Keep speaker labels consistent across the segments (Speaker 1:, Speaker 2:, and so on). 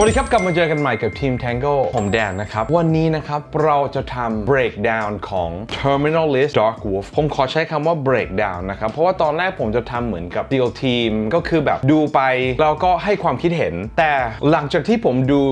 Speaker 1: สวัสดีครับ กลับมาเจอกันใหม่กับทีม Tango ผมแดนนะครับ วันนี้นะครับ เราจะทำ breakdown ของ Terminal List Dark Wolf ผมขอใช้คำว่า breakdown นะครับ เพราะว่าตอนแรกผมจะทำเหมือนกับ Deal Team ก็คือแบบดูไป แล้วก็ให้ความคิดเห็น แต่หลังจากที่ผมดู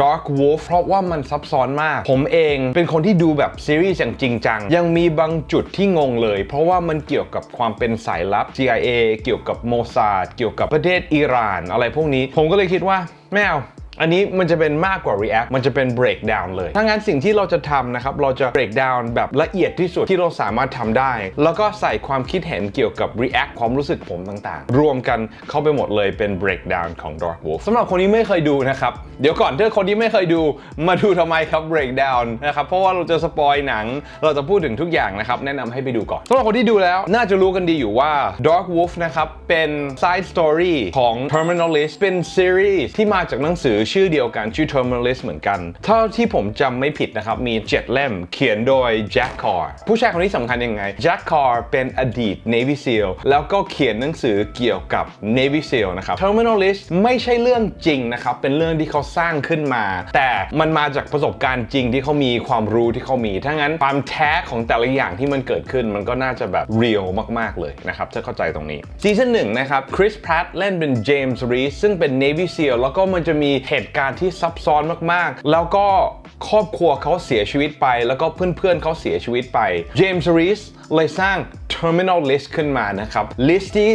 Speaker 1: Dark Wolf เพราะว่ามันซับซ้อนมาก ผมเองเป็นคนที่ดูแบบซีรีส์อย่างจริงจัง ยังมีบางจุดที่งงเลย เพราะว่ามันเกี่ยวกับความเป็นสายลับ CIA เกี่ยวกับโมซาดเกี่ยวกับประเทศอิหร่าน อะไรพวกนี้ ผมก็เลยคิดว่าไม่เอา อันนี้มันจะเป็นมากกว่า react มันจะเป็น breakdown เลย ถ้างั้นสิ่งที่เราจะทำนะครับ เราจะ breakdown แบบละเอียดที่สุดที่เราสามารถทำได้ แล้วก็ใส่ความคิดเห็นเกี่ยวกับ react ความรู้สึกผมต่างๆ รวมกันเข้าไปหมดเลยเป็น breakdown ของ Dark Wolf สำหรับคนที่ไม่เคยดูนะครับ เดี๋ยวก่อนถ้าคนที่ไม่เคยดูมาดูทำไมครับ breakdown นะครับ เพราะว่าเราจะสปอยหนัง เราจะพูดถึงทุกอย่างนะครับ แนะนำให้ไปดูก่อนสำหรับคนที่ดูแล้ว น่าจะรู้กันดีอยู่ว่า Dark Wolf นะครับเป็น side story ของ Terminalist เป็น series ที่มาจากหนังสือชื่อเดียวกันชื่อ Terminalist เหมือนกันเท่าที่ผมจำไม่ผิดนะครับ มี 7 เล่มเขียนโดย Jack Carr ผู้ชายคนนี้สำคัญยังไง Jack Carr เป็นอดีต Navy SEAL แล้วก็เขียนหนังสือเกี่ยวกับ Navy SEAL นะครับ Terminalist ไม่ใช่เรื่องจริงนะครับ เป็นเรื่องที่เขาสร้างขึ้นมา แต่มันมาจากประสบการณ์จริงที่เขามีความรู้ที่เขามีถ้างั้นความแท้ของแต่ละอย่างที่มันเกิดขึ้น มันก็น่าจะแบบ real มาก ๆ เลยนะครับถ้าเข้าใจตรงนี้ซีซั่นหนึ่งนะครับคริสแพร t เล่นเป็นเจมส์รีซึ่งเป็น Navy SEAL แล้วก็มันจะมีเหตุการณ์ที่ซับซ้อนมากๆ แล้วก็ครอบครัวเขาเสียชีวิตไป แล้วก็เพื่อนๆเขาเสียชีวิตไปเจมส์รีสเลยสร้าง terminal list ขึ้นมานะครับ list ที่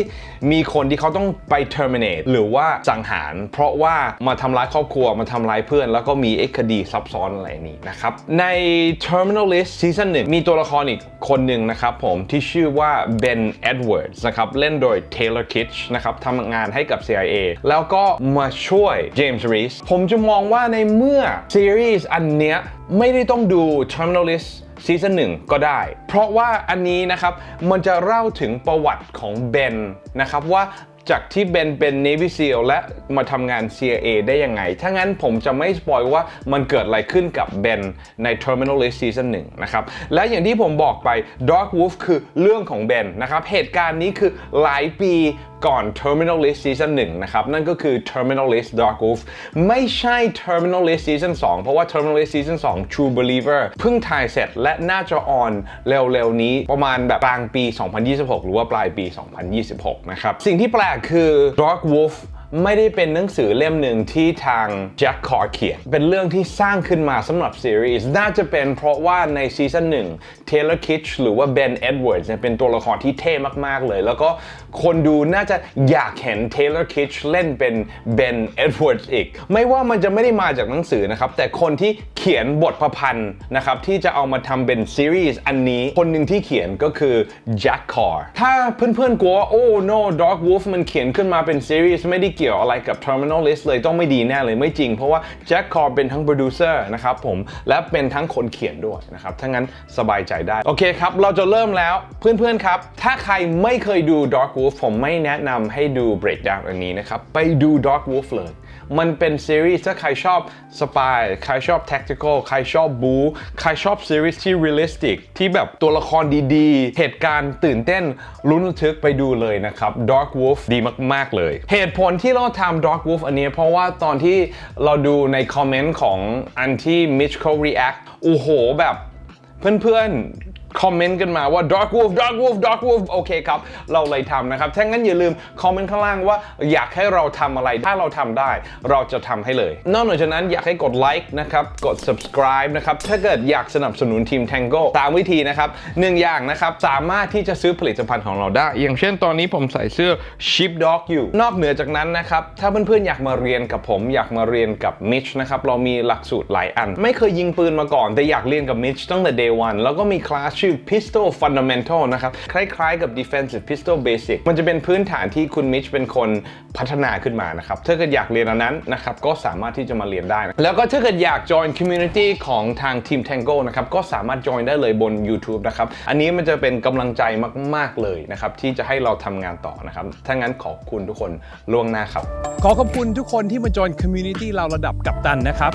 Speaker 1: มีคนที่เขาต้องไป terminate หรือว่าสังหาร เพราะว่ามาทำร้ายครอบครัว มาทำร้ายเพื่อน แล้วก็มีไอ้คดีซับซ้อนอะไรนี้นะครับ ใน terminal list ซีซั่นหนึ่งมีตัวละครอีกคนหนึ่งนะครับผมที่ชื่อว่า Ben Edwards นะครับ เล่นโดย Taylor Kitsch นะครับทำงานให้กับ CIA แล้วก็มาช่วย James Reese ผมจะมองว่าในเมื่อซีรีส์อันเนี้ย ไม่ได้ต้องดู terminal list ซีซั่นหนึ่งก็ได้ เพราะว่าอันนี้นะครับ มันจะเล่าถึงประวัติของเบนนะครับว่าจากที่เบนเป็น Navy SEAL และมาทำงาน CIA ได้ยังไง ถ้างั้นผมจะไม่สปอยว่ามันเกิดอะไรขึ้นกับเบนใน Terminal List ซีซั่นหนึ่งนะครับ และอย่างที่ผมบอกไป Dark Wolf คือเรื่องของเบนนะครับ เหตุการณ์นี้คือหลายปี ก่อน Terminal List Season 1 นะครับ นั่นก็คือ Terminal List Dark Wolf ไม่ใช่ Terminal List Season 2 เพราะว่า Terminal List Season 2 True Believer เพิ่งถ่ายเสร็จและน่าจะออนเร็วๆ นี้ประมาณแบบกลางปี 2026 หรือว่าปลายปี 2026 นะครับ สิ่งที่แปลกคือ Dark Wolf ไม่ได้เป็นหนังสือเล่มหนึ่งที่ทางแจ็คคอร์เขียน เป็นเรื่องที่สร้างขึ้นมาสำหรับซีรีส์ น่าจะเป็นเพราะว่าในซีซั่นหนึ่ง Taylor Kitsch หรือว่า Ben Edwards เนี่ยเป็นตัวละครที่เท่มาก ๆ เลย แล้วก็คนดูน่าจะอยากเห็น Taylor Kitsch เล่นเป็น Ben Edwards อีก ไม่ว่ามันจะไม่ได้มาจากหนังสือนะครับ แต่คนที่เขียนบทประพันธ์นะครับที่จะเอามาทำเป็นซีรีส์อันนี้ คนหนึ่งที่เขียนก็คือ Jack Carr ถ้าเพื่อนๆกลัวว่าโอ้ no Dark Wolf มันเขียนขึ้นมาเป็นซีรีส์ไม่ได้เกี่ยวอะไรกับ Terminal List เลยต้องไม่ดีแน่เลยไม่จริง เพราะว่า Jack Carr เป็นทั้งโปรดิวเซอร์นะครับผมและเป็นทั้งคนเขียนด้วยนะครับถ้างั้นสบายใจได้ โอเคครับ เราจะเริ่มแล้วเพื่อนๆครับ ถ้าใครไม่เคยดู Dark Wolf ผมไม่แนะนำให้ดู breakdown อันนี้นะครับ ไปดู Dark Wolf เลย มันเป็นซีรีส์ถ้าใครชอบสปายใครชอบ tactical ใครชอบบูใครชอบซีรีส์ที่ realistic ที่แบบตัวละครดีๆ เหตุการณ์ตื่นเต้นลุ้นระทึกไปดูเลยนะครับ Dark Wolf ดีมาก ๆ เลย เหตุผลที่เราทำ Dark Wolf อันนี้เพราะว่าตอนที่เราดูในคอมเมนต์ของอันที่ Mitch เขา react โอ้โหแบบเพื่อนๆ คอมเมนต์กันมาว่า Dark Wolf Dark Wolf Dark Wolf โอเคครับ เราเลยทำนะครับถ้างั้นอย่าลืมคอมเมนต์ข้างล่างว่าอยากให้เราทำอะไร ถ้าเราทำได้ เราจะทำให้เลย นอกจากนั้นอยากให้กดไลค์นะครับ กด subscribe นะครับ ถ้าเกิดอยากสนับสนุนทีม Tango ตามวิธีนะครับหนึ่งอย่างนะครับ สามารถที่จะซื้อผลิตภัณฑ์ของเราได้ อย่างเช่นตอนนี้ผมใส่เสื้อ Sheepdog อยู่ นอกเหนือจากนั้นนะครับ ถ้าเพื่อนๆอยากมาเรียนกับผม อยากมาเรียนกับ Mitch นะครับเรามีหลักสูตรหลายอัน ไม่เคยยิงปืนมาก่อน แต่อยากเรียนกับ Mitch ตั้งแต่ day one แล้วก็มีคลาสชื่อ Pistol Fundamental นะครับ คล้ายๆกับ Defensive Pistol Basic มันจะเป็นพื้นฐานที่คุณ Mitch เป็นคนพัฒนาขึ้นมานะครับ ถ้าเกิดอยากเรียนอันนั้นนะครับ ก็สามารถที่จะมาเรียนได้นะแล้วก็ถ้าเกิดอยาก join community ของทางทีม Tango นะครับ ก็สามารถ join ได้เลยบน YouTube นะครับ อันนี้มันจะเป็นกำลังใจมาก ๆ เลยนะครับ ที่จะให้เราทำงานต่อนะครับ ถ้างั้นขอบคุณทุกคนล่วงหน้าครับ
Speaker 2: ขอขอบคุณทุกคนที่มาจอยคอมมูนิตี้เราระดับกัปตันนะครับ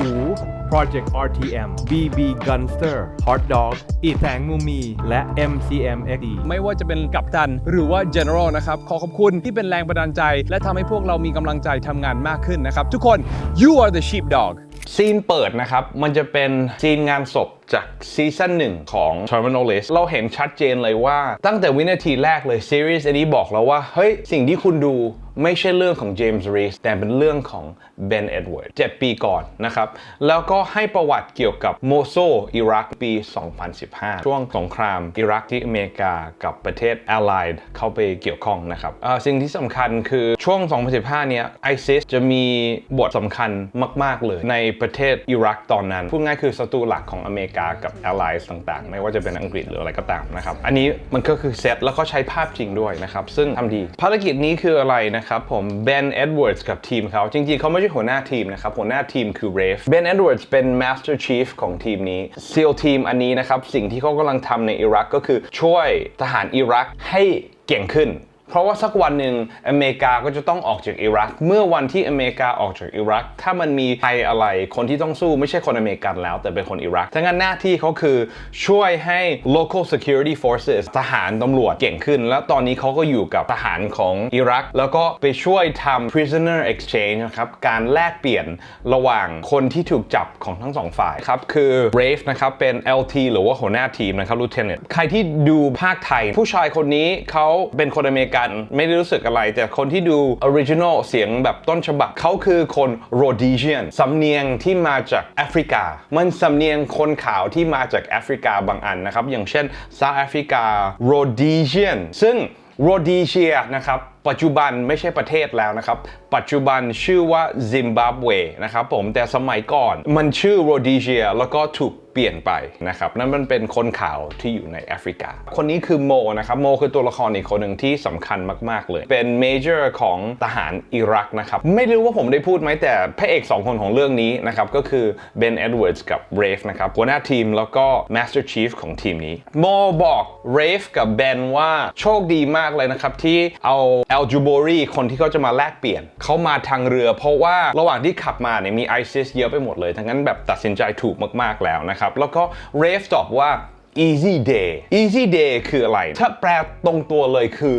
Speaker 2: Project RTM BB Gunster Hot Dog อีแสงมูมีและ MCMXD
Speaker 3: ไม่ว่าจะเป็นกัปตันหรือว่า general นะครับ ขอขอบคุณที่เป็นแรงบันดาลใจ และทำให้พวกเรามีกำลังใจทำงานมากขึ้นนะครับ ทุกคน you are the sheepdog
Speaker 1: ซีนเปิดนะครับ มันจะเป็นซีนงานศพจากซีซั่นหนึ่งของ Terminal List เราเห็นชัดเจนเลยว่าตั้งแต่วินาทีแรกเลยซีรีส์อันนี้บอกแล้วว่า เฮ้ย สิ่งที่คุณดู ไม่ใช่เรื่องของ James Reese แต่เป็นเรื่องของ Ben Edwards 7ปีก่อนนะครับ แล้วก็ให้ประวัติเกี่ยวกับโมโซอิรักปี 2015 ช่วงสงครามอิรักที่อเมริกากับประเทศ Allied เข้าไปเกี่ยวข้องนะครับสิ่งที่สำคัญคือช่วง 2015 เนี่ย ISIS จะมีบทสำคัญมาก ๆ เลยในประเทศอิรักตอนนั้น พูดง่ายคือศัตรูหลักของอเมริกากับ Allies ต่างๆ ไม่ว่าจะเป็นอังกฤษหรืออะไรก็ตามนะครับ อันนี้มันก็คือเซตแล้วก็ใช้ภาพจริงด้วยนะครับ ซึ่งทำดี ภารกิจนี้คืออะไรนะครับผม Ben Edwards กับทีมเขาจริงๆเขาไม่ใช่หัวหน้าทีมนะครับ หัวหน้าทีมคือเรฟเบนเอ็ดเวิร์ดเป็น Master Chief ของทีมนี้ซีลทีมอันนี้นะครับ สิ่งที่เขากำลังทำในอิรักก็คือช่วยทหารอิรักให้เก่งขึ้น เพราะว่าสักวันหนึ่งอเมริกาก็จะต้องออกจากอิรัก เมื่อวันที่อเมริกาออกจากอิรัก ถ้ามันมีภัยอะไร คนที่ต้องสู้ไม่ใช่คนอเมริกันแล้ว แต่เป็นคนอิรักทั้งนั้นหน้าที่เขาคือช่วยให้ local security forces ทหารตำรวจเก่งขึ้น แล้วตอนนี้เขาก็อยู่กับทหารของอิรัก แล้วก็ไปช่วยทำ prisoner exchange นะครับ การแลกเปลี่ยนระหว่างคนที่ถูกจับของทั้งสองฝ่ายครับ คือ Rafe นะครับ เป็น LT หรือว่าหัวหน้าทีมนะครับ Lieutenant ใครที่ดูภาคไทย ผู้ชายคนนี้เขาเป็นคนอเมริกันไม่ได้รู้สึกอะไร แต่คนที่ดูออริจินอลเสียงแบบต้นฉบับเขาคือคนโรดิเซียนสำเนียงที่มาจากแอฟริกา มันสำเนียงคนขาวที่มาจากแอฟริกาบางอันนะครับ อย่างเช่นซาแอฟริกาโรดิเชียนซึ่งโรดีเชียนะครับ ปัจจุบันไม่ใช่ประเทศแล้วนะครับ ปัจจุบันชื่อว่าซิมบับเวนะครับผมแต่สมัยก่อนมันชื่อโรดีเชียแล้วก็ถูกเปลี่ยนไปนะครับ นั่นมันเป็นคนข่าวที่อยู่ในแอฟริกา คนนี้คือโมนะครับโมคือตัวละครอีกคนหนึ่งที่สำคัญมาก ๆ เลย เป็นเมเจอร์ของทหารอิรักนะครับ ไม่รู้ว่าผมได้พูดไหมแต่พระเอก 2 คนของเรื่องนี้นะครับ ก็คือเบนเอ็ดเวิร์ดกับเรฟนะครับหัวหน้าทีมแล้วก็ Master Chief ของทีมนี้โมบอกเรฟกับเบนว่าโชคดีมากเลยนะครับที่เอาเอลจูโบรีคนที่เขาจะมาแลกเปลี่ยน เขามาทางเรือ เพราะว่าระหว่างที่ขับมาเนี่ยมีไอซิสเยอะไปหมดเลย ทั้งนั้นแบบตัดสินใจถูกมากๆแล้วนะครับ แล้วก็เรฟตอบว่า easy day easy day คืออะไร ถ้าแปลตรงตัวเลยคือ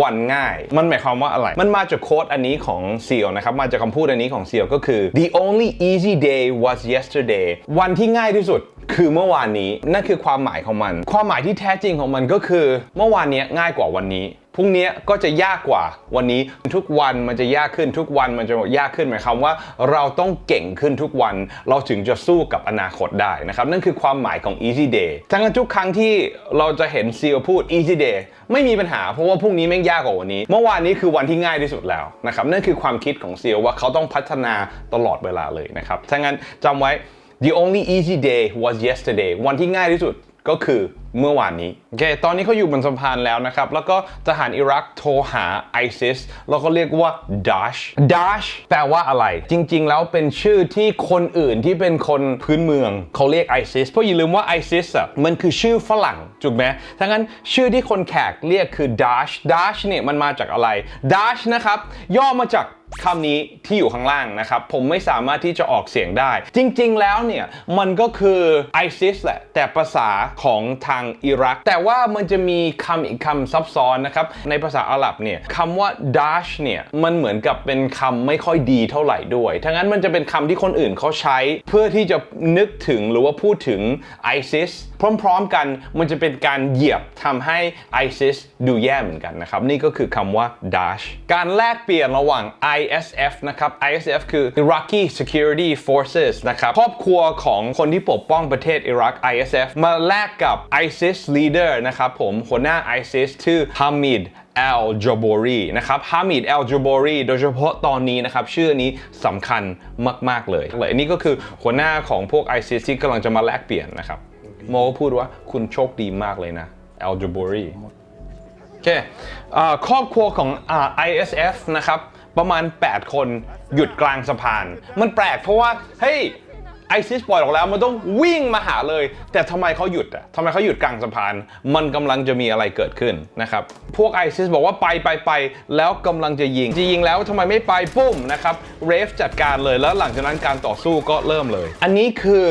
Speaker 1: วันง่าย มันหมายความว่าอะไร มันมาจากโค้ดอันนี้ของเซียวนะครับ มาจากคำพูดอันนี้ของเซียวก็คือ the only easy day was yesterday วันที่ง่ายที่สุด คือเมื่อวานนี้นั่นคือความหมายของมัน ความหมายที่แท้จริงของมันก็คือ เมื่อวานนี้ง่ายกว่าวันนี้พรุ่งนี้ก็จะยากกว่าวันนี้ทุกวันมันจะยากขึ้นทุกวันมันจะยากขึ้นหมายความว่า เราต้องเก่งขึ้นทุกวัน เราถึงจะสู้กับอนาคตได้นะครับนั่นคือความหมายของ easy day ทั้งทุกครั้งที่เราจะเห็นซีลพูด easy day ไม่มีปัญหาเพราะว่าพรุ่งนี้แม่งยากกว่าวันนี้ เมื่อวานนี้คือวันที่ง่ายที่สุดแล้วนะครับนั่นคือความคิดของซีลว่าเขาต้องพัฒนาตลอดเวลาเลยนะครับทั้งนั้นจำไว้ the only easy day was yesterday วันที่ง่ายที่สุดก็คือเมื่อวานนี้ โอเค ตอนนี้เขาอยู่บนสะพานแล้วนะครับ แล้วก็ทหารอิรักโทรหา ISIS แล้วก็เรียกว่า Daesh Daesh แปลว่าอะไร จริง ๆ แล้วเป็นชื่อที่คนอื่นที่เป็นคนพื้นเมือง เขาเรียก ISIS เพราะอย่าลืมว่า ISIS อะ มันคือชื่อฝรั่งถูกไหมทั้งนั้นชื่อที่คนแขกเรียกคือ Daesh Daesh เนี่ยมันมาจากอะไร Daesh นะครับ ย่อมาจาก คำนี้ที่อยู่ข้างล่างนะครับ ผมไม่สามารถที่จะออกเสียงได้ จริงๆ แล้วเนี่ย มันก็คือ ISIS แหละ แต่ภาษาของทางอิรัก แต่ว่ามันจะมีคำอีกคำซับซ้อนนะครับ ในภาษาอาหรับเนี่ยคำว่า Daesh เนี่ย มันเหมือนกับเป็นคำไม่ค่อยดีเท่าไหร่ด้วยทั้งนั้นมันจะเป็นคำที่คนอื่นเขาใช้เพื่อที่จะนึกถึงหรือว่าพูดถึง ISIS พร้อมๆ กันมันจะเป็นการเหยียบทำให้ ISIS ดูแย่เหมือนกันนะครับ นี่ก็คือคำว่า Daesh การแลกเปลี่ยนระหว่าง ISF นะครับ ISF คือ Iraqi Security Forces นะครับครอบครัวของคนที่ปกป้องประเทศอิรัก ISF มาแลกกับ ISIS leader นะครับผมหัวหน้า ISIS ชื่อ Hamid Al Jabori นะครับ Hamid Al Jabori โดยเฉพาะตอนนี้นะครับ ชื่อนี้สำคัญมาก ๆ เลยเลยอันนี้ก็คือหัวหน้าของพวก ISIS ที่กำลังจะมาแลกเปลี่ยนนะครับโมก็พูดว่าคุณโชคดีมากเลยนะ Al Jabori โอเคครอบครัวของอ่า ISF นะครับ ประมาณ 8 คนหยุดกลางสะพาน มันแปลกเพราะว่าเฮ้ย ไอซิสปล่อยออกแล้วมันต้องวิ่งมาหาเลย แต่ทำไมเขาหยุดอะทำไมเขาหยุดกลางสะพาน มันกำลังจะมีอะไรเกิดขึ้นนะครับ พวกไอซิสบอกว่าไปไปไปแล้วกำลังจะยิง จะยิงแล้วทำไมไม่ไปปุ้มนะครับ เรฟจัดการเลยแล้วหลังจากนั้นการต่อสู้ก็เริ่มเลย อันนี้คือ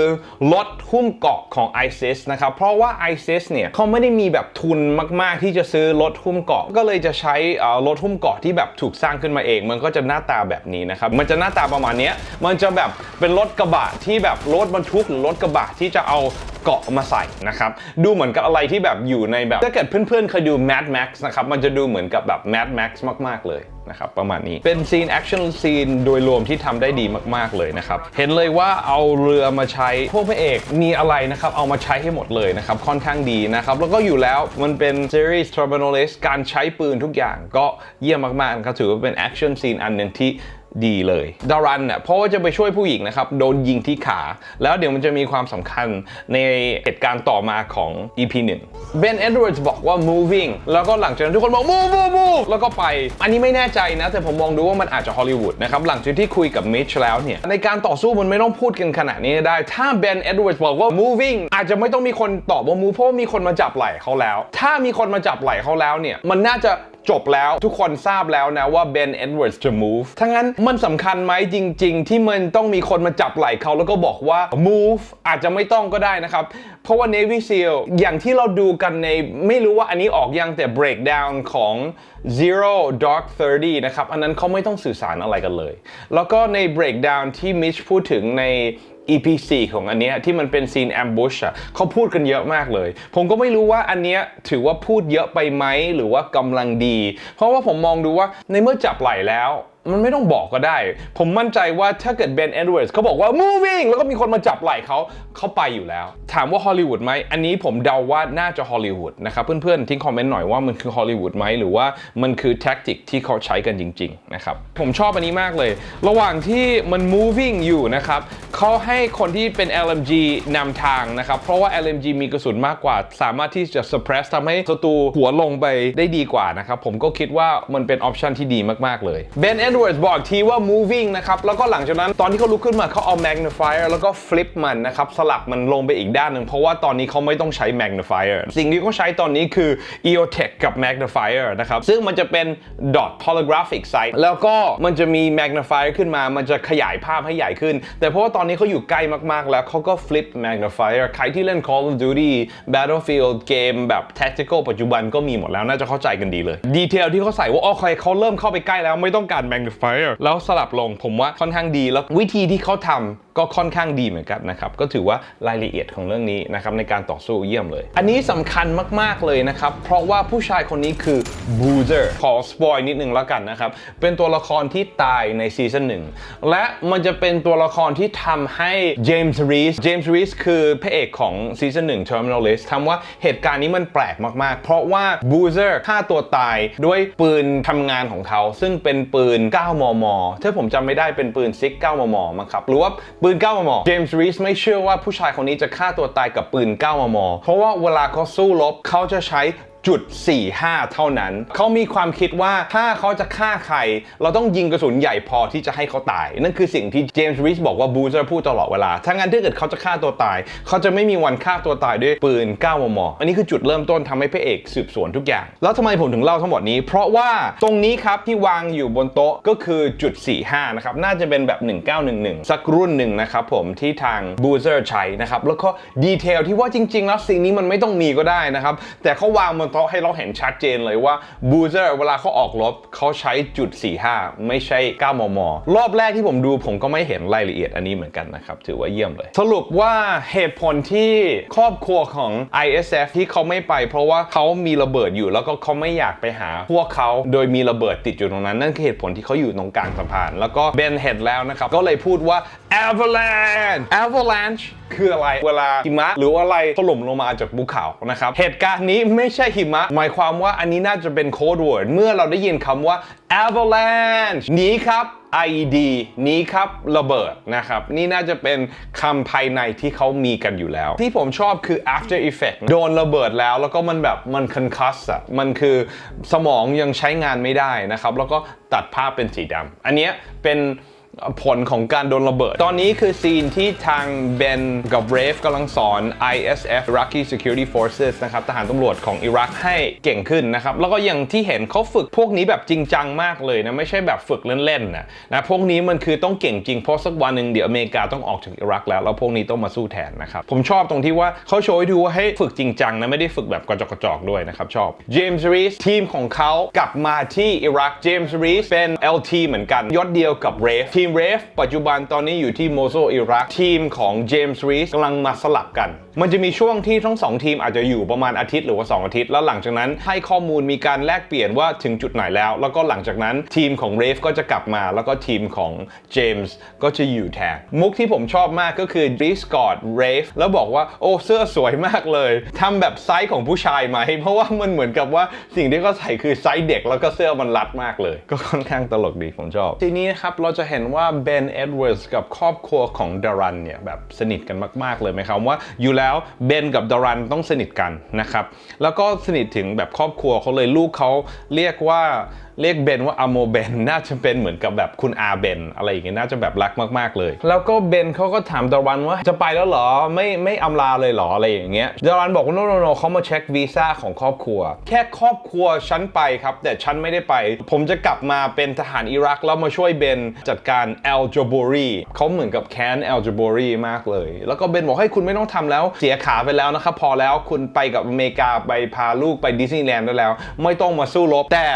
Speaker 1: รถหุ้มเกาะของ ISIS นะครับ เพราะว่า ISIS เนี่ยเขาไม่ได้มีแบบทุนมาก ๆ ที่จะซื้อรถหุ้มเกาะ ก็เลยจะใช้อ่อรถหุ้มเกาะที่แบบถูกสร้างขึ้นมาเอง มันก็จะหน้าตาแบบนี้นะครับ มันจะหน้าตาประมาณนี้ มันจะแบบเป็นรถกระบะที่แบบรถบรรทุกหรือรถกระบะที่จะเอาเกาะมาใส่นะครับ ดูเหมือนกับอะไรที่แบบอยู่ในแบบ ถ้าเกิดเพื่อนๆเคยดู Mad Max นะครับ มันจะดูเหมือนกับแบบ Mad Max มากๆเลยนะครับประมาณนี้เป็นซีนแอคชั่นซีนโดยรวมที่ทำได้ดีมากๆเลยนะครับ เห็นเลยว่าเอาเรือมาใช้พวกพระเอกมีอะไรนะครับ เอามาใช้ให้หมดเลยนะครับ ค่อนข้างดีนะครับ แล้วก็อยู่แล้วมันเป็นซีรีส์ Terminalist การใช้ปืนทุกอย่างก็เยี่ยมมากๆครับถือว่าเป็นแอคชั่นซีนอันหนึ่งที่ ดีเลยดารันเนี่ยเพราะว่าจะไปช่วยผู้หญิงนะครับ โดนยิงที่ขา แล้วเดี๋ยวมันจะมีความสำคัญในเหตุการณ์ต่อมาของ EP 1 Ben Edwards บอกว่า moving แล้วก็หลังจากนั้นทุกคนบอก move move move แล้วก็ไป อันนี้ไม่แน่ใจนะ แต่ผมมองดูว่ามันอาจจะฮอลลีวูดนะครับ หลังจากที่คุยกับมิชแล้วเนี่ย ในการต่อสู้มันไม่ต้องพูดกันขนาดนี้ได้ ถ้า Ben Edwards บอกว่า moving อาจจะไม่ต้องมีคนตอบว่า move เพราะว่ามีคนมาจับไหล่เขาแล้ว ถ้ามีคนมาจับไหล่เขาแล้วเนี่ยมันน่าจะ จบแล้วทุกคนทราบแล้วนะว่า Ben Edwards จะ move ทั้งนั้นมันสำคัญไหมจริง ๆ ที่มันต้องมีคนมาจับไหล่เขาแล้วก็บอกว่า move อาจจะไม่ต้องก็ได้นะครับ เพราะว่า Navy SEAL อย่างที่เราดูกันในไม่รู้ว่าอันนี้ออกยังแต่ breakdown ของ Zero Dark 30 นะครับ อันนั้นเขาไม่ต้องสื่อสารอะไรกันเลย แล้วก็ใน breakdown ที่ Mitch พูดถึงใน EP 4ของอันเนี้ยที่มันเป็นซีนแอมบูชอะเขาพูดกันเยอะมากเลย ผมก็ไม่รู้ว่าอันเนี้ยถือว่าพูดเยอะไปไหมหรือว่ากำลังดี เพราะว่าผมมองดูว่าในเมื่อจับไหลแล้ว มันไม่ต้องบอกก็ได้ ผมมั่นใจว่าถ้าเกิด Ben Edwards เขาบอกว่า moving แล้วก็มีคนมาจับไหล่เขาเขาไปอยู่แล้ว ถามว่าฮอลลีวูดไหมอันนี้ผมเดาว่าน่าจะฮอลลีวูดนะครับเพื่อนๆทิ้งคอมเมนต์หน่อยว่ามันคือฮอลลีวูดไหมหรือว่ามันคือแท็กติกที่เขาใช้กันจริงๆนะครับผมชอบอันนี้มากเลย ระหว่างที่มัน moving อยู่นะครับเขาให้คนที่เป็น LMG นำทางนะครับเพราะว่า LMG มีกระสุนมากกว่า สามารถที่จะ suppress ทำให้ศัตรูหัวลงไปได้ดีกว่านะครับผมก็คิดว่ามันเป็นออปชันที่ดีมากๆเลยเบน Ben Edwards บอกทีว่า moving นะครับ แล้วก็หลังจากนั้นตอนที่เขาลุกขึ้นมาเขาเอา magnifier แล้วก็ flip มันนะครับ สลับมันลงไปอีกด้านหนึ่ง เพราะว่าตอนนี้เขาไม่ต้องใช้ magnifier สิ่งที่เขาใช้ตอนนี้คือ EOTech กับ magnifier นะครับ ซึ่งมันจะเป็น dot holographic sight แล้วก็มันจะมี magnifier ขึ้นมา มันจะขยายภาพให้ใหญ่ขึ้น แต่เพราะว่าตอนนี้เขาอยู่ใกล้มากๆ แล้วเขาก็ flip magnifier ใครที่เล่น Call of Duty Battlefield เกมแบบ tactical ปัจจุบันก็มีหมดแล้วน่าจะเข้าใจกันดีเลย ดีเทลที่เขาใส่ว่าโอเคเขาเริ่มเข้าไปใกล้แล้วไม่ต้องการ the Fire แล้วสลับลงผมว่าค่อนข้างดีแล้ววิธีที่เขาทำ ก็ค่อนข้างดีเหมือนกันนะครับก็ถือว่ารายละเอียดของเรื่องนี้นะครับในการต่อสู้เยี่ยมเลย อันนี้สำคัญมากๆเลยนะครับเพราะว่าผู้ชายคนนี้คือ Boozer ขอสปอยนิดนึงแล้วกันนะครับเป็นตัวละครที่ตายในซีซั่นหนึ่งและมันจะเป็นตัวละครที่ทำให้เจมส์รีสเจมส์รีสคือพระเอกของซีซั่นหนึ่ง Terminalist ทำว่าเหตุการณ์นี้มันแปลกมากๆ เพราะว่า Boozer ฆ่าตัวตายด้วยปืนทำงานของเขา ซึ่งเป็นปืน 9 มม ถ้าผมจำไม่ได้เป็นปืนซิก 9 มมมั้งครับหรือว่าปืน 9 มม เจมส์รีสไม่เชื่อว่าผู้ชายคนนี้จะฆ่าตัวตายกับปืน 9 มม เพราะว่าเวลาเขาสู้รบเขาจะใช้ จุด45 เท่านั้น เขามีความคิดว่าถ้าเขาจะฆ่าใคร เราต้องยิงกระสุนใหญ่พอที่จะให้เขาตาย นั่นคือสิ่งที่เจมส์ริชบอกว่าบูซ์พูดตลอดเวลา ถ้างั้นถ้าเกิดเขาจะฆ่าตัวตาย เขาจะไม่มีวันฆ่าตัวตายด้วยปืน 9 มม อันนี้คือจุดเริ่มต้นทำให้พระเอกสืบสวนทุกอย่าง แล้วทำไมผมถึงเล่าทั้งหมดนี้ เพราะว่าตรงนี้ครับที่วางอยู่บนโต๊ะก็คือจุด 45 นะครับ น่าจะเป็นแบบ 1911 สักรุ่นหนึ่งนะครับผมที่ทางบูเซอร์ใช้นะครับ แล้วก็ดีเทลที่ว่าจริง ๆ แล้วสิ่งนี้มันไม่ต้องมีก็ได้นะครับ แต่เขาวางบนโต๊ะให้เราเห็นชัดเจนเลยว่าบูเซอร์เวลาเขาออกรบเขาใช้จุด 45 ไม่ใช่ 9 มม รอบแรกที่ผมดูผมก็ไม่เห็นรายละเอียดอันนี้เหมือนกันนะครับ ถือว่าเยี่ยมเลย สรุปว่าเหตุผลที่ครอบครัวของ ISF ที่เขาไม่ไป เพราะว่าเขามีระเบิดอยู่แล้วก็เขาไม่อยากไปหาพวกเขาโดยมีระเบิดติดอยู่ตรงนั้น นั่นคือเหตุผลที่เขาอยู่ตรงกลางสะพาน แล้วก็เบนเห็นแล้วนะครับ ก็เลยพูดว่า avalanche avalanche คืออะไร เวลาหิมะหรืออะไรถล่มลงมาจากภูเขานะครับ เหตุการณ์นี้ไม่ใช่หิมะ หมายความว่าอันนี้น่าจะเป็นโค้ดเวิร์ดเมื่อเราได้ยินคำว่า avalanche นี้ครับ IED นี้ครับระเบิดนะครับ นี่น่าจะเป็นคำภายในที่เขามีกันอยู่แล้ว ที่ผมชอบคือ after effect โดนระเบิดแล้วแล้วก็มันแบบมัน concuss อะมันคือสมองยังใช้งานไม่ได้นะครับ แล้วก็ตัดภาพเป็นสีดำอันเนี้ยเป็น ผลของการโดนระเบิด ตอนนี้คือซีนที่ทางเบนกับเรฟกำลังสอน ISF Iraqi Security Forces นะครับทหารตำรวจของอิรักให้เก่งขึ้นนะครับ แล้วก็อย่างที่เห็นเขาฝึกพวกนี้แบบจริงจังมากเลยนะ ไม่ใช่แบบฝึกเล่นๆนะนะพวกนี้มันคือต้องเก่งจริง เพราะสักวันหนึ่งเดี๋ยวอเมริกาต้องออกจากอิรักแล้ว แล้วพวกนี้ต้องมาสู้แทนนะครับ ผมชอบตรงที่ว่าเขาโชว์ให้ดูว่าให้ฝึกจริงจังนะไม่ได้ฝึกแบบกระจอกกระจอกด้วยนะครับชอบเจมส์รีสทีมของเขากลับมาที่อิรักเจมส์รีสเป็น LT เหมือนกันยศเดียวกับเรฟทีเรฟปัจจุบันตอนนี้อยู่ที่โมโซอิรักทีมของเจมส์รีสกำลังมาสลับกัน มันจะมีช่วงที่ทั้งสองทีมอาจจะอยู่ประมาณอาทิตย์หรือว่า 2 อาทิตย์ แล้วหลังจากนั้นให้ข้อมูลมีการแลกเปลี่ยนว่าถึงจุดไหนแล้ว แล้วก็หลังจากนั้นทีมของเรฟก็จะกลับมา แล้วก็ทีมของเจมส์ก็จะอยู่แทนมุกที่ผมชอบมากก็คือรีสกอดเรฟแล้วบอกว่าโอ้เสื้อสวยมากเลยทำแบบไซส์ของผู้ชายไหมเพราะว่ามันเหมือนกับว่าสิ่งที่เขาใส่คือไซส์เด็กแล้วก็เสื้อมันรัดมากเลย ก็ค่อนข้างตลกดีผมชอบ ทีนี้นะครับเราจะเห็นว่าเบนเอ็ดเวิร์ดกับครอบครัวของดารันเนี่ยแบบสนิทกันมาก ๆเลยไหมครับว่าอยู่แล้วเบนกับดารันต้องสนิทกันนะครับ แล้วก็สนิทถึงแบบครอบครัวเขาเลยลูกเขาเรียกว่า เรียกเบนว่าอโมเบนน่าจะเป็นเหมือนกับแบบคุณอาเบนอะไรอย่างเงี้ยน่าจะแบบรักมาก ๆ เลย แล้วก็เบนเขาก็ถามดารันว่าจะไปแล้วเหรอไม่ไม่อำลาเลยเหรออะไรอย่างเงี้ยดารันบอกว่าโนโนโนเขามาเช็ควีซ่าของครอบครัว แค่ครอบครัวฉันไปครับ แต่ฉันไม่ได้ไป ผมจะกลับมาเป็นทหารอิรักแล้วมาช่วยเบนจัดการแอลจ b บรีเขาเหมือนกับแค้นแอลจ b บรีมากเลย แล้วก็เบนบอกให้คุณไม่ต้องทำแล้วเสียขาไปแล้วนะครับพอแล้วคุณไปกับอเมริกาไปพาลูกไปดิสนีย์แลนด์ได้แล้ว ไม่ต้องมาสู้รบแต่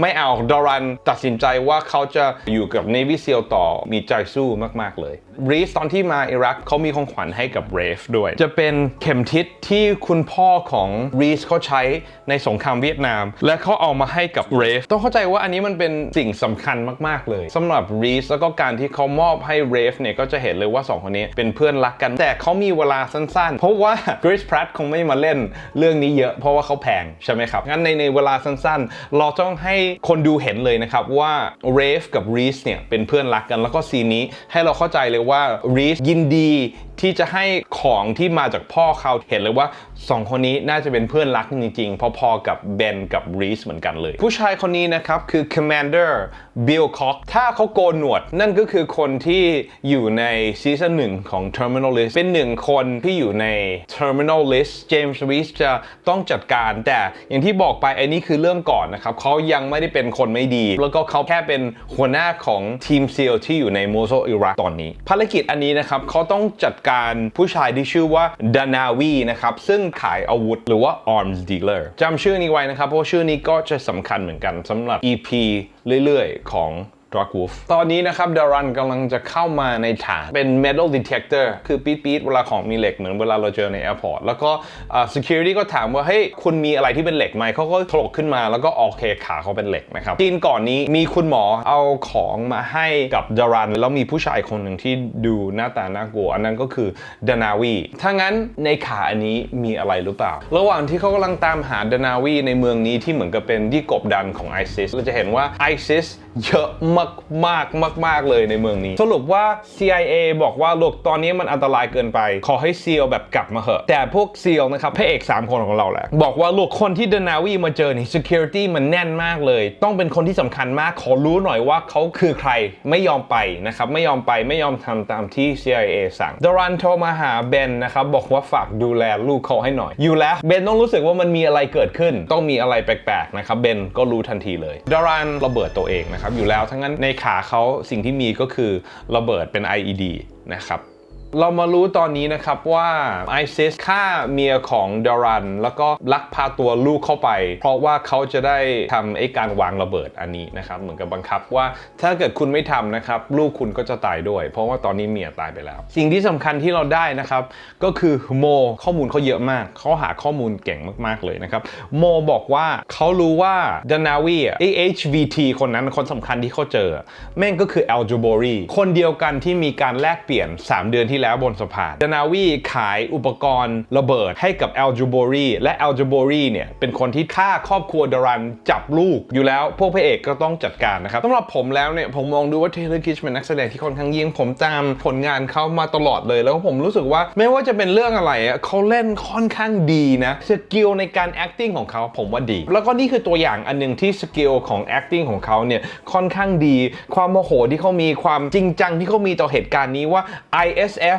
Speaker 1: ไม่เอาดอรันตัดสินใจว่าเขาจะอยู่กับ Navy SEAL ต่อมีใจสู้มาก ๆ เลยรีสตอนที่มาอิรักเขามีของขวัญให้กับเรฟด้วย จะเป็นเข็มทิศที่คุณพ่อของรีสเขาใช้ในสงครามเวียดนาม และเขาเอามาให้กับเรฟต้องเข้าใจว่าอันนี้มันเป็นสิ่งสำคัญมากๆเลยสำหรับรีสแล้วก็การที่เขามอบให้เรฟเนี่ยก็จะเห็นเลยว่าสองคนนี้เป็นเพื่อนรักกัน แต่เขามีเวลาสั้นๆ เพราะว่ากริสแพร t คงไม่มาเล่นเรื่องนี้เยอะเพราะว่าเขาแพงใช่ไหมครับงั้นในในเวลาสั้นๆ เราต้องให้คนดูเห็นเลยนะครับว่าเรฟกับรีสเนี่ยเป็นเพื่อนรักกัน แล้วก็ซีนนี้ให้เราเข้าใจเลยว่ารีสยินดีที่จะให้ของที่มาจากพ่อเขาเห็นเลยว่าสองคนนี้น่าจะเป็นเพื่อนรักจริงๆ พอๆกับเบนกับรีสเหมือนกันเลย ผู้ชายคนนี้นะครับคือ Commander Bill Cox ถ้าเขาโกนหนวด นั่นก็คือคนที่อยู่ในซีซั่นหนึ่งของ Terminal List เป็นหนึ่งคนที่อยู่ใน Terminal List James Reese จะต้องจัดการแต่อย่างที่บอกไปไอ้นี่คือเรื่องก่อนนะครับเขายังไม่ได้เป็นคนไม่ดี แล้วก็เขาแค่เป็นหัวหน้าของทีม SEAL ที่อยู่ในโมโซอิรักตอนนี้ ภารกิจอันนี้นะครับเขาต้องจัดการผู้ชายที่ชื่อว่าดานาวีนะครับซึ่งขายอาวุธหรือว่า arms dealer จำชื่อนี้ไว้นะครับเพราะชื่อนี้ก็จะสำคัญเหมือนกันสำหรับ EP เรื่อยๆ ของ Dark Wolf ตอนนี้นะครับดารันกำลังจะเข้ามาในฐานเป็น metal detector คือปี๊ดๆเวลาของมีเหล็กเหมือนเวลาเราเจอใน airport แล้วก็ security ก็ถามว่า เฮ้ย คุณมีอะไรที่เป็นเหล็กไหมเขาก็ถลกขึ้นมาแล้วก็โอเคขาเขาเป็นเหล็กนะครับจีนก่อนนี้มีคุณหมอเอาของมาให้กับดารัน แล้วมีผู้ชายคนหนึ่งที่ดูหน้าตาน่ากลัว อันนั้นก็คือดานาวีถ้างั้นในขาอันนี้มีอะไรหรือเปล่า ระหว่างที่เขากำลังตามหาดานาวีในเมืองนี้ที่เหมือนกับเป็นที่กบดันของ ISIS เราจะเห็นว่า ISIS เยอะมากมากมากมากเลยในเมืองนี้ สรุปว่า CIA บอกว่าลูกตอนนี้มันอันตรายเกินไป ขอให้ซีลแบบกลับมาเหอะ แต่พวกซีลนะครับพระเอก 3 คนของเราแหละ บอกว่าลูกคนที่เดนาวีมาเจอนี่ security มันแน่นมากเลย ต้องเป็นคนที่สำคัญมาก ขอรู้หน่อยว่าเขาคือใครไม่ยอมไปนะครับ ไม่ยอมไปไม่ยอมทำตามที่ CIA สั่งดารันโทรมาหาเบนนะครับบอกว่าฝากดูแลลูกเขาให้หน่อย อยู่แล้วเบนต้องรู้สึกว่ามันมีอะไรเกิดขึ้น ต้องมีอะไรแปลกๆนะครับเบนก็รู้ทันทีเลยดารันระเบิดตัวเองนะครับอยู่แล้วทั้งนั้นในขาเขาสิ่งที่มีก็คือระเบิดเป็น IED นะครับ เรามารู้ตอนนี้นะครับว่า ISIS ฆ่าเมียของดารัน แล้วก็ลักพาตัวลูกเข้าไป เพราะว่าเขาจะได้ทำไอ้การวางระเบิดอันนี้นะครับเหมือนกับบังคับว่าถ้าเกิดคุณไม่ทำนะครับลูกคุณก็จะตายด้วย เพราะว่าตอนนี้เมียตายไปแล้ว สิ่งที่สำคัญที่เราได้นะครับก็คือโมข้อมูลเขาเยอะมากเขาหาข้อมูลเก่งมากๆเลยนะครับโมบอกว่าเขารู้ว่าดานาวีอะไอ้ HVT คนนั้นคนสำคัญที่เขาเจอ แม่งก็คือ a l j a b o r i คนเดียวกันที่มีการแลกเปลี่ยน 3 เดือนที่ที่แล้วบนสะพานดานาวีขายอุปกรณ์ระเบิดให้กับแอลจูโบรีและแอลจูโบรีเนี่ยเป็นคนที่ฆ่าครอบครัวดารันจับลูกอยู่แล้ว พวกพระเอกก็ต้องจัดการนะครับสำหรับผมแล้วเนี่ยผมมองดูว่าเทเลอร์คิชเป็นนักแสดงที่ค่อนข้างยิ่งผมตามผลงานเขามาตลอดเลย แล้วก็ผมรู้สึกว่าไม่ว่าจะเป็นเรื่องอะไรอะเขาเล่นค่อนข้างดีนะสกิลในการ acting ของเขาผมว่าดี แล้วก็นี่คือตัวอย่างอันหนึ่งที่สกิลของ acting ของเขาเนี่ยค่อนข้างดี ความโมโหที่เขามีความจริงจังที่เขามีต่อเหตุการณ์นี้ว่า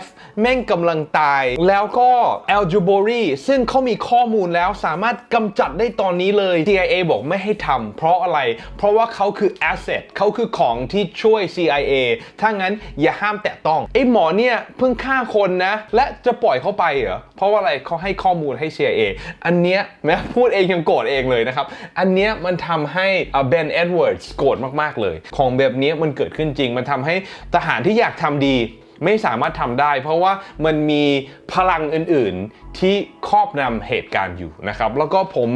Speaker 1: F แม่งกำลังตาย แล้วก็ a l g e b o r i ซึ่งเขามีข้อมูลแล้วสามารถกำจัดได้ตอนนี้เลย CIA บอกไม่ให้ทำเพราะอะไร เพราะว่าเขาคือ asset เขาคือของที่ช่วย CIA ถ้างั้นอย่าห้ามแตะต้องไอ้หมอเนี่ยเพิ่งฆ่าคนนะ และจะปล่อยเขาไปเหรอ เพราะว่าอะไรเขาให้ข้อมูลให้ CIA อันเนี้ยแม้พูดเองยังโกรธเองเลยนะครับ อันเนี้ยมันทำให้เบนเอ็ดเวิร์ดโกรธมาก ๆ เลย ของแบบเนี้ยมันเกิดขึ้นจริง มันทำให้ทหารที่อยากทำดี ไม่สามารถทำได้ เพราะว่ามันมีพลังอื่นๆที่ครอบนำเหตุการณ์อยู่นะครับ แล้วก็ผม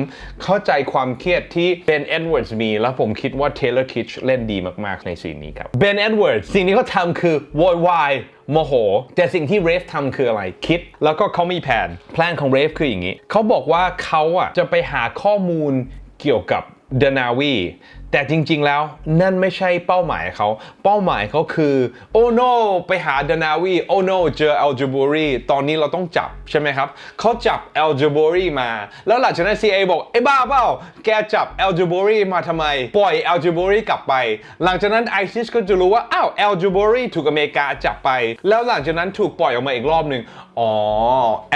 Speaker 1: เข้าใจความเครียดที่เบนเอ็ดเวิร์ดมี แล้วผมคิดว่าเทเลอร์คิชเล่นดีมากๆในซีนนี้ครับเบนเอ็ดเวิร์ดสิ่งที่เขาทำคือโวยวายโมโห แต่สิ่งที่เรฟทำคืออะไรคิด แล้วก็เขามีแผนแผนของเรฟคืออย่างนี้เขาบอกว่าเขาอะจะไปหาข้อมูลเกี่ยวกับเดนาวี แต่จริงๆแล้วนั่นไม่ใช่เป้าหมายเขา เป้าหมายเขาคือโอ้ no ไปหาเดนาวีโอ้ no เจอ a l g e b o r i ตอนนี้เราต้องจับใช่ไหมครับเขาจับ a l g e b o r i มา แล้วหลังจากนั้น CA บอกไอ้บ้าเปล่าแกจับ a l g e b o r i มาทำไม ปล่อย a l g e b o r i กลับไป หลังจากนั้น ISIS ก็จะรู้ว่าอ้าว a l g e b o r i ถูกอเมริกาจับไป แล้วหลังจากนั้นถูกปล่อยออกมาอีกรอบหนึ่งอ๋อ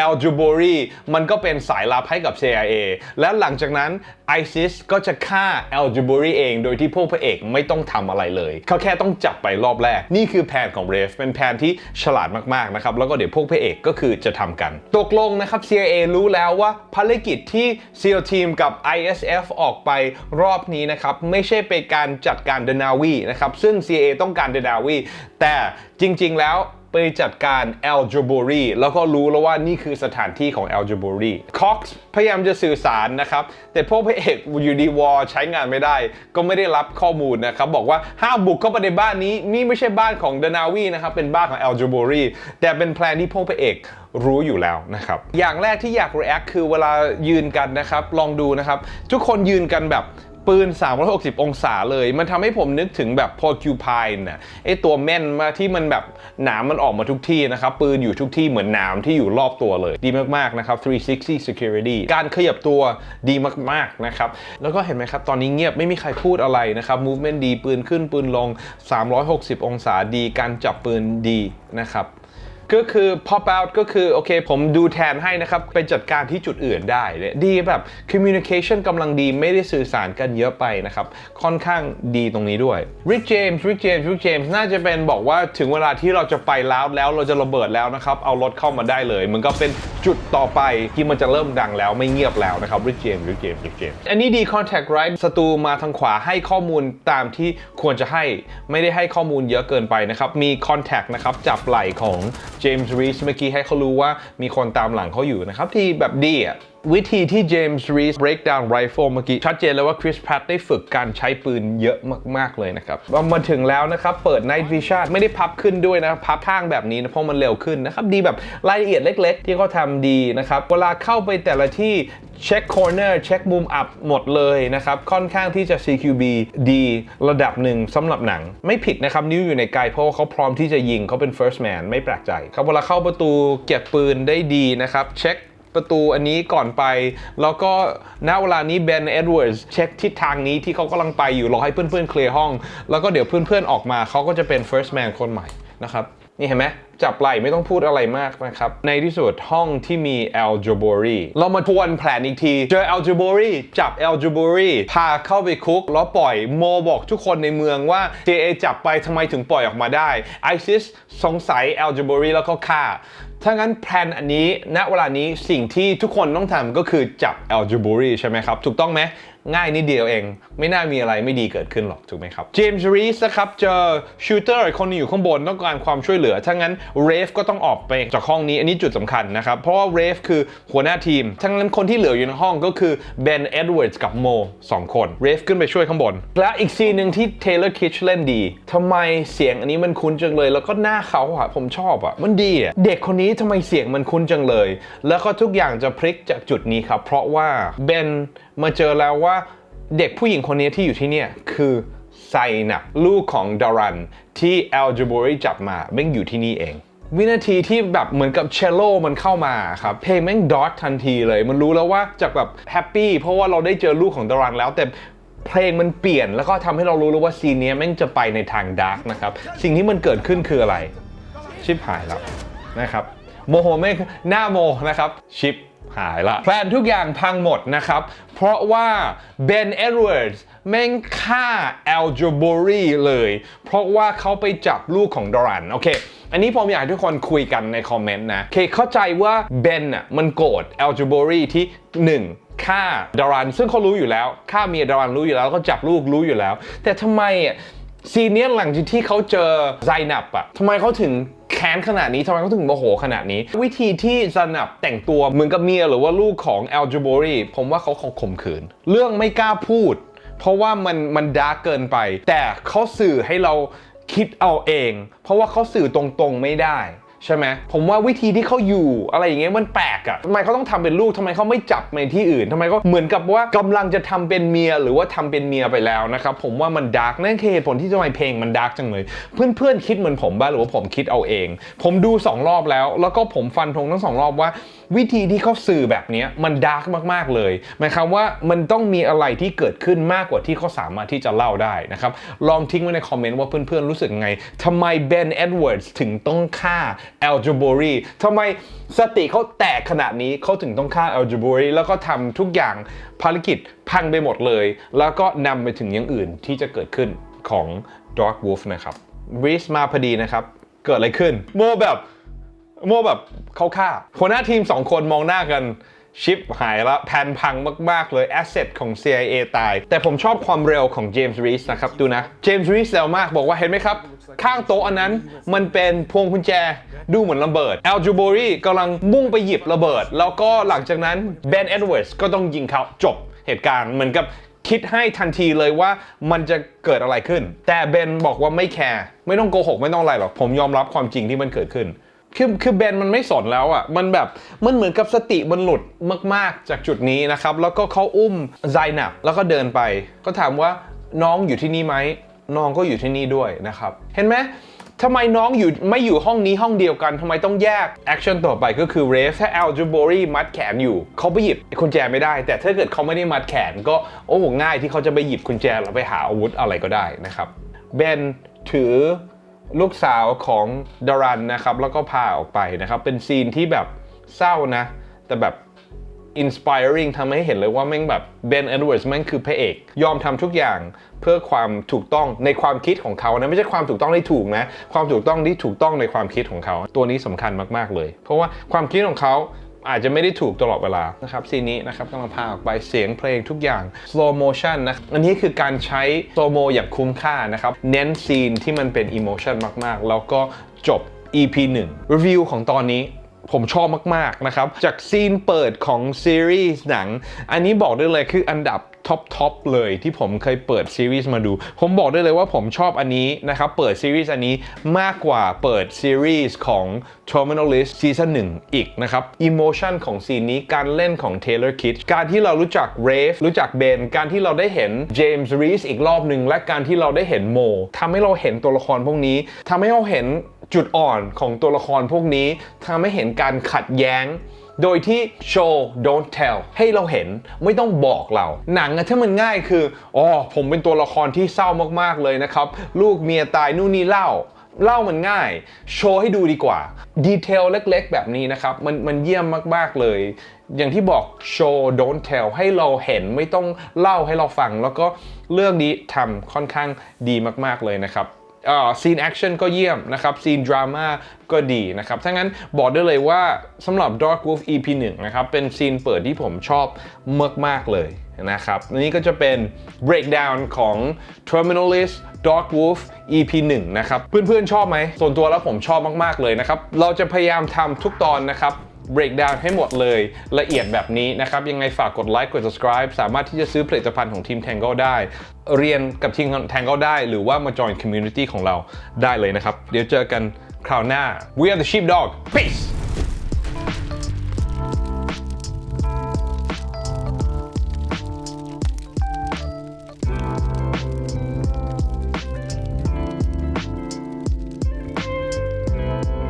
Speaker 1: a l g e b o r i มันก็เป็นสายลับให้กับ CIA แล้วหลังจากนั้น ISIS ก็จะฆ่า a l g e b o r i เองโดยที่พวกพระเอกไม่ต้องทำอะไรเลย เขาแค่ต้องจับไปรอบแรก นี่คือแผนของเรฟเป็นแผนที่ฉลาดมากๆนะครับ แล้วก็เดี๋ยวพวกพระเอกก็คือจะทำกัน ตกลงนะครับ CIA รู้แล้วว่าภารกิจที่ SEAL Team กับ ISF ออกไปรอบนี้นะครับ ไม่ใช่เป็นการจัดการเดนาวีนะครับ ซึ่ง CIA ต้องการเดนาวีแต่จริง ๆ แล้ว ไปจัดการ a l g e b o r i แล้วก็รู้แล้วว่านี่คือสถานที่ของ a l g e b o r i Cox พยายามจะสื่อสารนะครับ แต่พวกพระเอกยูดีวอใช้งานไม่ได้ ก็ไม่ได้รับข้อมูลนะครับ บอกว่าห้ามบุกเข้าไปในบ้านนี้ นี่ไม่ใช่บ้านของเดนาวีนะครับ เป็นบ้านของ a l g e b o r i แต่เป็นแพลนที่พวกพระเอกรู้อยู่แล้วนะครับ อย่างแรกที่อยาก react คือเวลายืนกันนะครับ ลองดูนะครับ ทุกคนยืนกันแบบ ปืน 360 องศาเลย มันทำให้ผมนึกถึงแบบ porcupine น่ะไอตัวแม่นมาที่มันแบบหนามมันออกมาทุกที่นะครับ ปืนอยู่ทุกที่เหมือนหนามที่อยู่รอบตัวเลย ดีมากๆนะครับ 360 security การขยับตัวดีมากๆนะครับ แล้วก็เห็นไหมครับ ตอนนี้เงียบไม่มีใครพูดอะไรนะครับ movement ดีปืนขึ้นปืนลง 360 องศาดี การจับปืนดีนะครับ ก็คือ pop out ก็คือโอเคผมดูแทนให้นะครับ ไปจัดการที่จุดอื่นได้เนี่ยดีแบบ communication กำลังดีไม่ได้สื่อสารกันเยอะไปนะครับ ค่อนข้างดีตรงนี้ด้วย Rick James Rick James Rick James น่าจะเป็นบอกว่าถึงเวลาที่เราจะไปแล้วแล้วเราจะระเบิดแล้วนะครับ เอารถเข้ามาได้เลยมันก็เป็นจุดต่อไปที่มันจะเริ่มดังแล้วไม่เงียบแล้วนะครับ Rick James Rick James Rick James อันนี้ดี contact right ศัตรูมาทางขวาให้ข้อมูลตามที่ควรจะให้ไม่ได้ให้ข้อมูลเยอะเกินไปนะครับมี contact นะครับจับไหล่ของเจมส์รีชเมื่อกี้ให้เขารู้ว่ามีคนตามหลังเขาอยู่นะครับที่แบบดีอะ วิธีที่เจมส์รีส break down rifle เมื่อกี้ ชัดเจนเลยว่าคริสแพตได้ฝึกการใช้ปืนเยอะมาก ๆ เลยนะครับพอมาถึงแล้วนะครับ เปิด night vision ไม่ได้พับขึ้นด้วยนะ พับข้างแบบนี้นะ เพราะมันเร็วขึ้นนะครับ ดีแบบรายละเอียดเล็ก ๆ ที่เขาทำดีนะครับ เวลาเข้าไปแต่ละที่เช็ค corner เช็คมุมอับหมดเลยนะครับ ค่อนข้างที่จะ CQB ดีระดับหนึ่งสำหรับหนัง ไม่ผิดนะครับ นิ้วอยู่ในไกลเพราะว่าเขาพร้อมที่จะยิงเขาเป็น first man ไม่แปลกใจ ครับเวลาเข้าประตูเก็บปืนได้ดีนะครับ เช็ค ประตูอันนี้ก่อนไป แล้วก็ณเวลานี้เบนเอ็ดเวิร์ดเช็คทิศทางนี้ที่เขากำลังไปอยู่รอให้เพื่อนๆเคลียร์ห้อง แล้วก็เดี๋ยวเพื่อนๆออกมาเขาก็จะเป็น first man คนใหม่นะครับ นี่เห็นไหมจับไหล่ไม่ต้องพูดอะไรมากนะครับ ในที่สุดห้องที่มี a l g e b o r i เรามาทวนแผนอีกที เจอ a l g e b o r i จับ a l g e b o r i พาเข้าไปคุก แล้วปล่อยโมบอกทุกคนในเมืองว่า JA จับไปทำไมถึงปล่อยออกมาได้ ISIS สงสัย a l g e b o r i แล้วก็ฆ่าถ้างั้นแพลนอันนี้ณเวลานี้สิ่งที่ทุกคนต้องทำก็คือจับ a l g e b o r i ใช่ไหมครับ ถูกต้องไหม ง่ายนิดเดียวเอง ไม่น่ามีอะไรไม่ดีเกิดขึ้นหรอก ถูกไหมครับเจมส์รีสนะครับเจอชูเตอร์คนนึงอยู่ข้างบนต้องการความช่วยเหลือ ถ้างั้นเรฟก็ต้องออกไปจากห้องนี้ อันนี้จุดสำคัญนะครับ เพราะว่าเรฟคือหัวหน้าทีม ทั้งนั้นคนที่เหลืออยู่ในห้องก็คือเบนเอ็ดเวิร์ดกับโมสองคนเรฟขึ้นไปช่วยข้างบน และอีกซีนหนึ่งที่เทเลอร์คิชเล่นดีทำไมเสียงอันนี้มันคุ้นจังเลย แล้วก็หน้าเขาอะผมชอบอะมันดีอะเด็กคนนี้ทำไมเสียงมันคุ้นจังเลย แล้วก็ทุกอย่างจะพลิกจากจุดนี้ครับเพราะว่าเบน มาเจอแล้วว่าเด็กผู้หญิงคนนี้ที่อยู่ที่เนี่ยคือไซนับลูกของดารันที่แอลจูบรีจับมาแม่งอยู่ที่นี่เอง วินาทีที่แบบเหมือนกับเชลโลมันเข้ามาครับเพลงแม่งดอททันทีเลย มันรู้แล้วว่าจากแบบแฮปปี้เพราะว่าเราได้เจอลูกของดารันแล้วแต่เพลงมันเปลี่ยนแล้วก็ทำให้เรารู้แล้วว่าซีนนี้แม่งจะไปในทางดาร์กนะครับ สิ่งที่มันเกิดขึ้นคืออะไร ชิปหายแล้วนะครับโมโหแม่งหน้าโมนะครับชิป หายละแพลนทุกอย่างพังหมดนะครับ เพราะว่าเบนเอ็ดเวิร์ดแม่งฆ่าแอลจูบรีเลย เพราะว่าเขาไปจับลูกของดอรัน โอเค อันนี้ผมอยากให้ทุกคนคุยกันในคอมเมนต์นะเคเข้าใจว่าเบนอะมันโกรธแอลจูบรีที่ 1ฆ่าดารันซึ่งเขารู้อยู่แล้วฆ่าเมียดารันรู้อยู่แล้วแล้วก็จับลูกรู้อยู่แล้ว แต่ทำไมอะ ซีเนี้ยหลังจากที่เขาเจอไซนับอะทำไมเขาถึงแค้นขนาดนี้ทำไมเขาถึงโมโหขนาดนี้ วิธีที่ไซนับแต่งตัวเหมือนกับเมียหรือว่าลูกของแอลจูโบรีผมว่าเขาคงข่มขืน เรื่องไม่กล้าพูด เพราะว่ามันมันดาร์กเกินไป แต่เขาสื่อให้เราคิดเอาเอง เพราะว่าเขาสื่อตรงๆไม่ได้ ใช่ไหมผมว่าวิธีที่เขาอยู่อะไรอย่างเงี้ยมันแปลกอะทำไมเขาต้องทำเป็นลูกทำไมเขาไม่จับในที่อื่นทำไมเขาเหมือนกับว่ากำลังจะทำเป็นเมียหรือว่าทำเป็นเมียไปแล้วนะครับผมว่ามันดาร์กนั่นคือเหตุผลที่ทำไมเพลงมันดาร์กจังเลย เพื่อนๆคิดเหมือนผมบ้างหรือว่าผมคิดเอาเอง ผมดูสองรอบแล้ว แล้วก็ผมฟันธงทั้งสองรอบว่า วิธีที่เขาสื่อแบบนี้มันดาร์กมากๆเลยหมายความว่ามันต้องมีอะไรที่เกิดขึ้นมากกว่าที่เขาสามารถที่จะเล่าได้นะครับ ลองทิ้งไว้ในคอมเมนต์ว่าเพื่อนๆรู้สึกไงทำไมเบนเอ็ดเวิร์ดถึงต้องฆ่าแอลจูบอรีทำไมสติเขาแตกขนาดนี้เขาถึงต้องฆ่าแอลจูบอรีแล้วก็ทำทุกอย่างภารกิจพังไปหมดเลย แล้วก็นำไปถึงอย่างอื่นที่จะเกิดขึ้นของ Dark Wolf นะครับรีสมาพอดีนะครับ เกิดอะไรขึ้น โมแบบ โมแบบเข้าฆ่าหัวหน้าทีม 2 คนมองหน้ากันชิปหายแล้วแผนพังมาก ๆ เลย แอสเซทของ CIA ตาย แต่ผมชอบความเร็วของเจมส์รีสนะครับ ดูนะ เจมส์รีสเร็วมากบอกว่าเห็นไหมครับ ข้างโต๊ะอันนั้นมันเป็นพวงกุญแจดูเหมือนระเบิดแอลจูโบรีกำลังมุ่งไปหยิบระเบิด แล้วก็หลังจากนั้นเบนเอ็ดเวิร์ดก็ต้องยิงเขาจบเหตุการณ์เหมือนกับคิดให้ทันทีเลยว่ามันจะเกิดอะไรขึ้น แต่เบนบอกว่าไม่แคร์ไม่ต้องโกหกไม่ต้องอะไรหรอกผมยอมรับความจริงที่มันเกิดขึ้น คือคือเบนมันไม่สนแล้วอะมันแบบมันเหมือนกับสติมันหลุดมาก ๆ จากจุดนี้นะครับ แล้วก็เขาอุ้มไซนับแล้วก็เดินไป ก็ถามว่าน้องอยู่ที่นี่ไหมน้องก็อยู่ที่นี่ด้วยนะครับ เห็นไหมทำไมน้องอยู่ไม่อยู่ห้องนี้ห้องเดียวกันทำไมต้องแยกแอคชั่นต่อไปก็คือเรฟถ้าแอลจูโบรีมัดแขนอยู่เขาไปหยิบกุญแจไม่ได้ แต่ถ้าเกิดเขาไม่ได้มัดแขนก็โอ้โหง่ายที่เขาจะไปหยิบกุญแจแล้วไปหาอาวุธอะไรก็ได้นะครับเบนถือ ลูกสาวของดารันนะครับ แล้วก็พาออกไปนะครับ เป็นซีนที่แบบเศร้านะ แต่แบบ inspiring ทำให้เห็นเลยว่าแม่งแบบเบนเอ็ดเวิร์ดแม่งคือพระเอก ยอมทำทุกอย่างเพื่อความถูกต้องในความคิดของเขานะ ไม่ใช่ความถูกต้องที่ถูกนะ ความถูกต้องที่ถูกต้องในความคิดของเขา ตัวนี้สำคัญมาก ๆ เลย เพราะว่าความคิดของเขา อาจจะไม่ได้ถูกตลอดเวลานะครับซีนนี้นะครับกำลังพาออกไปเสียงเพลงทุกอย่าง slow motion นะอันนี้คือการใช้ slow mo อย่างคุ้มค่านะครับ เน้นซีนที่มันเป็น emotion มาก ๆ แล้วก็จบ EP 1 รีวิวของตอนนี้ผมชอบมาก ๆ นะครับ จากซีนเปิดของซีรีส์หนัง อันนี้บอกได้เลยคืออันดับ ท็อปทอปเลยที่ผมเคยเปิดซีรีส์มาดู ผมบอกได้เลยว่าผมชอบอันนี้นะครับ เปิดซีรีส์อันนี้มากกว่าเปิดซีรีส์ของ Terminal List ซีซั่น1อีกนะครับอิโมชันของซีนนี้การเล่นของ Taylor k i t c h การที่เรารู้จัก Rafe รู้จักเบนการที่เราได้เห็น James r e e s อีกรอบหนึ่งและการที่เราได้เห็นโมทำให้เราเห็นตัวละครพวกนี้ทำให้เราเห็นจุดอ่อนของตัวละครพวกนี้ทำให้เห็นการขัดแย้ง โดยที่ show don't tell ให้เราเห็นไม่ต้องบอกเรา หนังอะถ้ามันง่ายคืออ๋อผมเป็นตัวละครที่เศร้ามากๆเลยนะครับ ลูกเมียตายนู่นนี่เล่าเล่ามันง่าย โชว์ให้ดูดีกว่า ดีเทลเล็กๆ แบบนี้นะครับ มันมันเยี่ยมมากๆเลย อย่างที่บอก show don't tell ให้เราเห็นไม่ต้องเล่าให้เราฟัง แล้วก็เรื่องนี้ทำค่อนข้างดีมากๆเลยนะครับ ซีนแอคชั่นก็เยี่ยมนะครับซีนดราม่าก็ดีนะครับถ้างั้นบอกได้เลยว่าสำหรับ Dark Wolf EP 1นะครับเป็นซีนเปิดที่ผมชอบมาก ๆ เลยนะครับนี่ก็จะเป็น breakdown ของ Terminalist Dark Wolf EP 1นะครับเพื่อนๆชอบไหมส่วนตัวแล้วผมชอบมาก ๆ เลยนะครับเราจะพยายามทำทุกตอนนะครับ breakdown ให้หมดเลยละเอียดแบบนี้นะครับ ยังไงฝากกดไลค์กด subscribe สามารถที่จะซื้อผลิตภัณฑ์ของทีม Tango ได้ เรียนกับทีม Tango ได้ หรือว่ามา join community ของเราได้เลยนะครับ เดี๋ยวเจอกันคราวหน้า We are the sheepdog peace